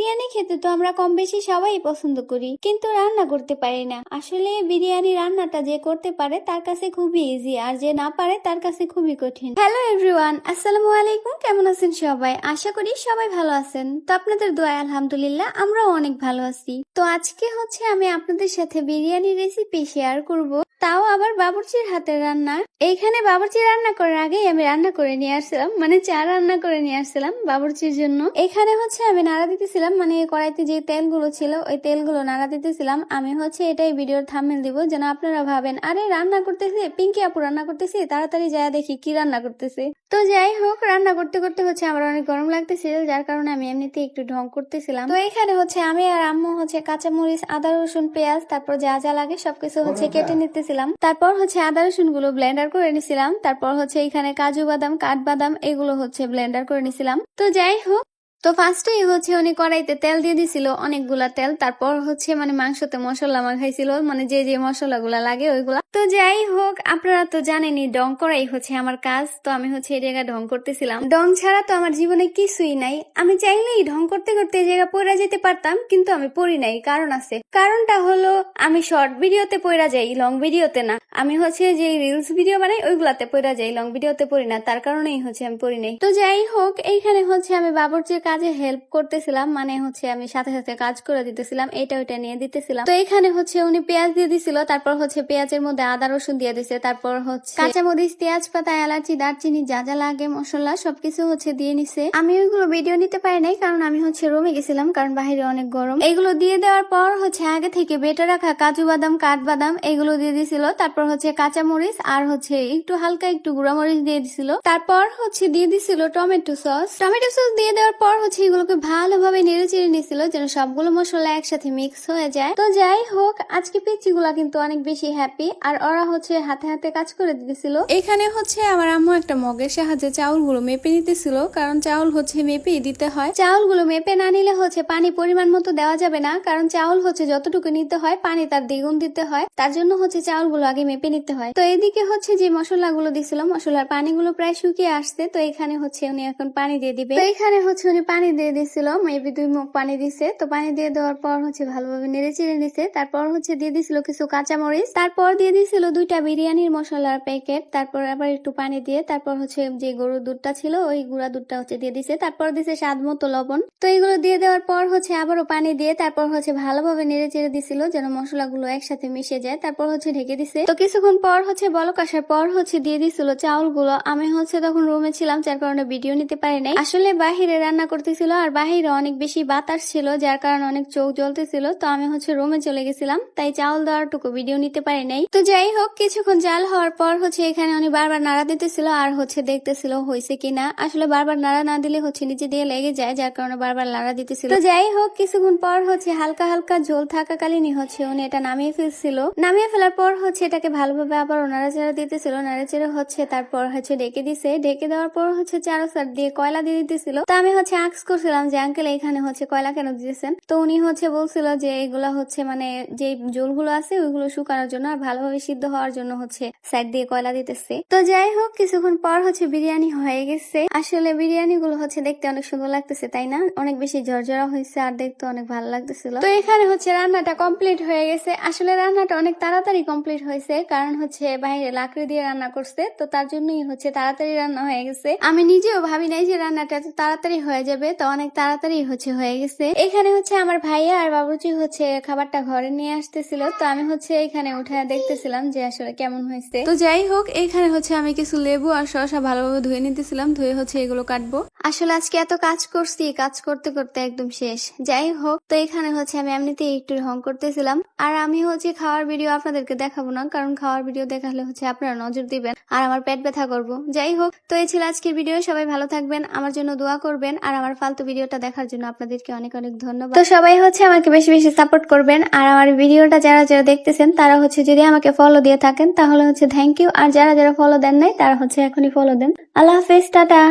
বিরিয়ানি খেতে তো আমরা কম বেশি সবাই পছন্দ করি, কিন্তু রান্না করতে পারি না। আসলে বিরিয়ানি রান্নাটা যে করতে পারে তার কাছে খুবই ইজি আর যে না পারে তার কাছে খুবই কঠিন। হ্যালো এভরিওয়ান আসসালামু আলাইকুম, কেমন আছেন সবাই? আশা করি সবাই ভালো আছেন। তো আপনাদের দোয়া আলহামদুলিল্লাহ, আমরাও অনেক ভালো আছি। তো আজকে হচ্ছে আমি আপনাদের সাথে বিরিয়ানি রেসিপি শেয়ার করব, তাও আবার বাবুর্চির হাতের রান্না। এইখানে বাবুর্চি রান্না করার আগেই আমি রান্না করে নিয়ে আসছিলাম মানে চা রান্না করে নিয়ে আসছিলাম বাবুর্চির জন্য। এখানে হচ্ছে আমি নাড়া দিতেছিলাম মানে কড়াইতে যে তেলগুলো ছিল, ওই তেলগুলো নাড়া দিতেছিলাম। আমি হচ্ছে এটাই ভিডিওর থামেল দিব, যেন আপনারা ভাবেন, আরে, রান্না করতেছে, পিঙ্কি আপু রান্না করতেছে, তাড়াতাড়ি যায় দেখি কি রান্না করতেছে। তো যাই হোক, রান্না করতে করতে হচ্ছে আমার অনেক গরম লাগতেছিল যার কারণে আমি এমনিতে একটু ঢং করতেছিলাম। তো এখানে হচ্ছে আমি আর আম্মু হচ্ছে কাঁচামরিচ, আদা, রসুন, পেঁয়াজ, তারপর যা যা লাগে সবকিছু হচ্ছে কেটে নিতেছিলাম। তারপর হচ্ছে আদা রসুনগুলো ব্লেন্ডার করে নিছিলাম। তারপর হচ্ছে এখানে কাজু বাদাম, কাঠবাদাম, এগুলো হচ্ছে ব্লেন্ডার করে নিছিলাম। তো যাই হোক তো ফার্স্টেই হচ্ছে উনি কড়াইতে তেল দিয়ে দিছিল, অনেকগুলা তেল, তারপর হচ্ছে মানে মাংসতে মশলা মাখাইছিল মানে যে যে মশলাগুলা লাগে, ওইগুলা তো যাই হোক আপনারা তো জানেনই ডং করাই হচ্ছে আমার কাজ, তো আমি হচ্ছে এই জায়গায় ঢং করতেছিলাম। ডং ছাড়া তো আমার জীবনে কিছুই নাই। আমি চাইলেই ঢং করতে করতে এই জায়গা পড়া যেতে পারতাম, কিন্তু আমি পড়ি নাই, কারণ আছে। কারণটা হলো, আমি শর্ট ভিডিওতে পড়া যাই লং ভিডিওতে না। আমি হচ্ছে যে রিলস ভিডিও বানাই, ওইগুলাতে পড়া যাই লং ভিডিওতে পড়ি না, তার কারণেই হচ্ছে আমি পড়ি নাই। তো যাই হোক এইখানে হচ্ছে আমি বাবুর্চির কাজে হেল্প করতেছিলাম মানে হচ্ছে আমি সাথে সাথে কাজ করে দিতেছিলাম, এটা ওইটা নিয়ে দিতেছিলাম। তো এখানে হচ্ছে উনি পেঁয়াজ দিয়ে দিছিল, তারপর হচ্ছে পেঁয়াজের মধ্যে আদা রসুন দিয়ে দিছে। তারপর হচ্ছে কাঁচা মরিচ পেঁয়াজ পাতা এলাচি দারচিনি যা যা লাগে মশলা সবকিছু হচ্ছে দিয়ে নিছে। আমি ওইগুলো ভিডিও নিতে পারি নাই কারণ আমি হচ্ছে রুমে গেছিলাম কারণ বাইরে অনেক গরম। এইগুলো দিয়ে দেওয়ার পর হচ্ছে আগে থেকে বেটে রাখা কাজু বাদাম কাঠবাদাম এগুলো দিয়ে দিছিল। তারপর হচ্ছে কাঁচা মরিচ আর হচ্ছে একটু হালকা একটু গুঁড়া মরিচ দিয়ে দিছিল। তারপর হচ্ছে দিয়ে দিছিল টমেটো সস। টমেটো সস দিয়ে দেওয়ার পর হচ্ছে এগুলোকে ভালোভাবে নেড়ে চেড়ে নিছিল যেন সবগুলো মশলা একসাথে মিক্স হয়ে যায়। তো যাই হোক আজকে পিচিগুলা কিন্তু অনেক বেশি হ্যাপি আর ওরা হচ্ছে হাতে হাতে কাজ করে দিতেছিল। এখানে হচ্ছে আমার আম্মু একটা মগের সাহায্যে চাউলগুলো মেপে নিতেছিল কারণ চাউল হচ্ছে মেপেই দিতে হয়। চাউলগুলো মেপে না নিলে হচ্ছে পানি পরিমাণ মতো দেওয়া যাবে না কারণ চাউল হচ্ছে যতটুকু নিতে হয় পানি তার দ্বিগুণ দিতে হয় তার জন্য হচ্ছে চাউলগুলো আগে মেপে নিতে হয়। তো এদিকে হচ্ছে যে মশলাগুলো দিছিল মশলার পানিগুলো প্রায় শুকিয়ে আসছে তো এখানে হচ্ছে উনি এখন পানি দিয়ে দিবে। তো এখানে হচ্ছে উনি পানি দিয়ে দিছিল মেবি দুই মুখ পানি দিছে তো পানি দিয়ে দেওয়ার পর হচ্ছে ভালোভাবে নেড়ে চেড়ে নিছে তারপর হচ্ছে দিয়ে দিছিল কিছু কাঁচামরিচ তারপর দিয়ে দিছিল দুইটা বিরিয়ানির মশলার প্যাকেট, তারপর আবার একটু পানি দিয়ে, তারপর হচ্ছে যে গরুর দুধটা ছিল, ওই গুঁড়া দুধটা হচ্ছে দিয়ে দিছে, তারপর দিছে স্বাদ মতো লবণ। তো এগুলো দিয়ে দেওয়ার পর হচ্ছে আবারও পানি দিয়ে, তারপর হচ্ছে ভালোভাবে নেড়ে চেড়ে দিছিল যেন মশলাগুলো একসাথে মিশে যায়, তারপর হচ্ছে ঢেকে দিছে। তো কিছুক্ষণ পর হচ্ছে বলক আসার পর হচ্ছে দিয়ে দিছিল চাউলগুলো। আমি হচ্ছে তখন রুমে ছিলাম, যার কারণে ভিডিও নিতে পারি নাই। আসলে বাহিরে রান্না করতেছিল আর বাহিরে অনেক বেশি বাতাস ছিল, যার কারণে অনেক চোখ জ্বলতেছিল। তো আমি হচ্ছে রুমে চলে গেছিলাম, তাই চাউল দেওয়ার টুকু ভিডিও নিতে পারি নাই। তো যাই হোক, কিছুক্ষণ জাল হওয়ার পর হচ্ছে এখানে উনি বারবার নাড়া দিতেছিল আর হচ্ছে দেখতেছিল হয়েছে কিনা। আসলে বারবার নাড়া না দিলে হচ্ছে নিচে দিয়ে লেগে যায়, যার কারণে বারবার নাড়া দিতেছিল। তো যাই হোক, কিছুক্ষণ পর হচ্ছে হালকা হালকা ঝোল থাকাকালীনই হচ্ছে উনি এটা নামিয়ে ফেলছিল। নামিয়ে ফেলার পর হচ্ছে এটাকে ভালোভাবে আবার নাড়াচাড়া দিতেছিল। নাড়াচাড়া হচ্ছে তারপর হচ্ছে ডেকে দিছে। ডেকে দেওয়ার পর হচ্ছে চারো সার দিয়ে কয়লা দিয়ে দিতেছিল। তো আমি হচ্ছে আক্স করছিলাম যে, আঙ্কেল, এখানে হচ্ছে কয়লা কেন দিয়েছেন তো উনি হচ্ছে বলছিল যে, এগুলা হচ্ছে মানে যে জোলগুলো আছে, ওইগুলো শুকানোর জন্য আর ভালোভাবে সিদ্ধ হওয়ার জন্য হচ্ছে সাইড দিয়ে কয়লা দিতেছে। তো যাই হোক, কিছুক্ষণ পর হচ্ছে বিরিয়ানি হয়ে গেছে। আসলে বিরিয়ানি গুলো হচ্ছে দেখতে অনেক সুন্দর লাগতেছে, তাই না? অনেক বেশি ঝরঝরা হয়েছে আর দেখতে অনেক ভালো লাগতেছিল। তো এখানে হচ্ছে রান্নাটা কমপ্লিট হয়ে গেছে। আসলে রান্নাটা অনেক তাড়াতাড়ি কমপ্লিট হয়েছে, কারণ হচ্ছে বাইরে লাকড়ি দিয়ে রান্না করছে, তো তার জন্যই হচ্ছে তাড়াতাড়ি রান্না হয়ে গেছে। আমি নিজেও ভাবি নাই যে রান্নাটা এত তাড়াতাড়ি হয়ে যাবে, তো অনেক তাড়াতাড়ি হচ্ছে হয়ে গেছে। এখানে হচ্ছে আমার ভাইয়া আর বাবুজি হচ্ছে খাবারটা ঘরে নিয়ে আসতেছিল, তো আমি হচ্ছে এখানে উঠে দেখতেছিলাম যে আসলে কেমন হয়েছে। তো যাই হোক এখানে হচ্ছে আমি কিছু লেবু আর শসা ভালোভাবে ধুয়ে নিতেছিলাম ধুয়ে হচ্ছে এগুলো কাটবো। আসলে আজকে এত কাজ করছি কাজ করতে করতে একদম শেষ। যাই হোক তো এখানে হচ্ছে আমি এমনিতেই একটু ঢং করতেছিলাম। আর আমি হচ্ছে খাওয়ার ভিডিও আপনাদেরকে দেখাবো না কারণ খাওয়ার ভিডিও দেখালে হচ্ছে আপনারা নজর দিবেন আর আমার পেট ব্যথা করব। যাই হোক তো এই ছিল আজকের ভিডিও সবাই ভালো থাকবেন আমার জন্য দোয়া করবেন আর আমার ফালতু ভিডিওটা দেখার জন্য আপনাদেরকে অনেক অনেক ধন্যবাদ। তো সবাই হচ্ছে আমাকে বেশি বেশি সাপোর্ট করবেন আর আমার ভিডিওটা যারা যারা দেখতেছেন তারা হচ্ছে যদি আমাকে ফলো দিয়ে থাকেন। তাহলে হচ্ছে থ্যাংক ইউ আর যারা যারা ফলো দেন নাই, তারা হচ্ছে এখনই ফলো দেন। আল্লাহ হাফেজ, টাটা।